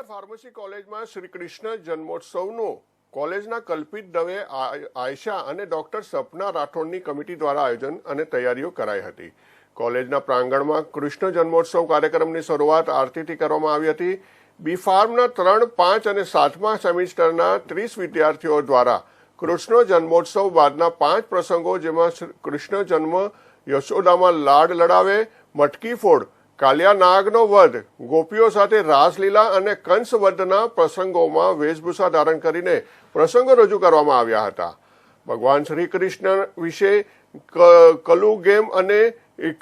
Himmatnagar pharmacy કોલેજમાં શ્રી કૃષ્ણ જન્મોત્સવનો કોલેજના કલ્પિત દવે આયશા અને ડોક્ટર સપના રાઠોડની કમિટી દ્વારા આયોજન અને તૈયારીઓ કરાઈ હતી. કોલેજના પ્રાંગણમાં કૃષ્ણ જન્મોત્સવ કાર્યક્રમની શરૂઆત આરતીથી કરવામાં આવી હતી. બી ફાર્મના ત્રણ, પાંચ અને સાતમા સેમિસ્ટરના ત્રીસ વિદ્યાર્થીઓ દ્વારા કૃષ્ણ જન્મોત્સવ બાદના પાંચ પ્રસંગો જેમાં કૃષ્ણ જન્મ યશોદામાં લાડ લડાવે, મટકી ફોડ કાલિયા નાગનો વધ. ગોપીઓ સાથે રાસલીલા અને કંસવધના પ્રસંગોમાં વેશભૂષા ધારણ કરીને પ્રસંગો રજૂ કરવામાં આવ્યા હતા. ભગવાન શ્રી કૃષ્ણ વિશે કલુ ગેમ અને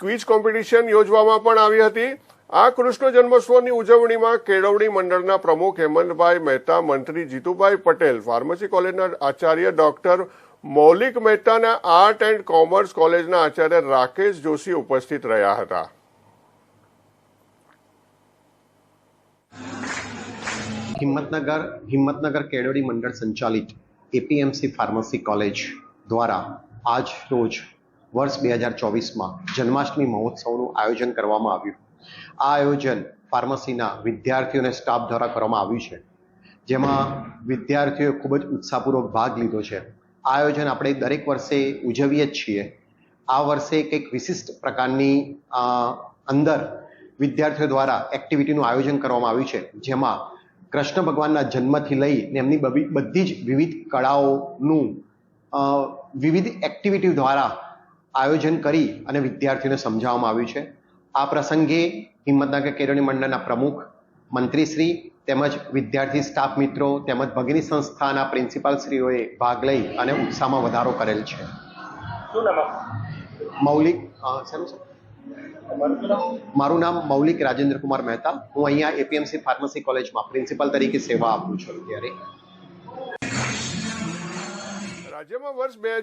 ક્વિઝ કોમ્પિટિશન યોજવામાં પણ આવી હતી. આ કૃષ્ણ જન્મોત્સવની ઉજવણીમાં કેળવણી મંડળના પ્રમુખ હેમંતભાઈ મહેતા, મંત્રી જીતુભાઈ પટેલ, ફાર્મસી કોલેજના આચાર્ય ડોક્ટર મૌલિક મહેતાના આર્ટ એન્ડ કોમર્સ કોલેજના આચાર્ય રાકેશ જોશી ઉપસ્થિત રહ્યા હતા. હિંમતનગર હિંમતનગર કેળવણી મંડળ સંચાલિત એપીએમસી ફાર્મસી કોલેજ દ્વારા આજ રોજ વર્ષ બે હજાર ચોવીસમાં જન્માષ્ટમી મહોત્સવનું આયોજન કરવામાં આવ્યું. આ આયોજન ફાર્મસીના વિદ્યાર્થીઓ અને સ્ટાફ દ્વારા કરવામાં આવ્યું છે. જેમાં વિદ્યાર્થીઓએ ખૂબ જ ઉત્સાહપૂર્વક ભાગ લીધો છે. આ આયોજન આપણે દરેક વર્ષે ઉજવીએ જ છીએ. આ વર્ષે કંઈક વિશિષ્ટ પ્રકારની અંદર વિદ્યાર્થીઓ દ્વારા એક્ટિવિટીનું આયોજન કરવામાં આવ્યું છે. જેમાં કૃષ્ણ ભગવાનના જન્મથી લઈ ને એમની બધી જ વિવિધ કળાઓનું વિવિધ એક્ટિવિટી દ્વારા આયોજન કરી અને વિદ્યાર્થીઓને સમજાવવામાં આવ્યું છે. આ પ્રસંગે હિંમતનગર કેળવણી મંડળના પ્રમુખ મંત્રીશ્રી તેમજ વિદ્યાર્થી સ્ટાફ મિત્રો તેમજ ભગીની સંસ્થાના પ્રિન્સિપાલશ્રીઓએ ભાગ લઈ અને ઉત્સાહમાં વધારો કરેલ છે? મૌલિક અ, શેનું છે? તમારું શું નામ? મારું નામ મૌલિક રાજેન્દ્ર કુમાર મહેતા હું અહીંયા એપીએમસી ફાર્મસી કોલેજમાં પ્રિન્સિપાલ તરીકે સેવા આપું છું અત્યારે રાજ્યમાં વર્ષ બે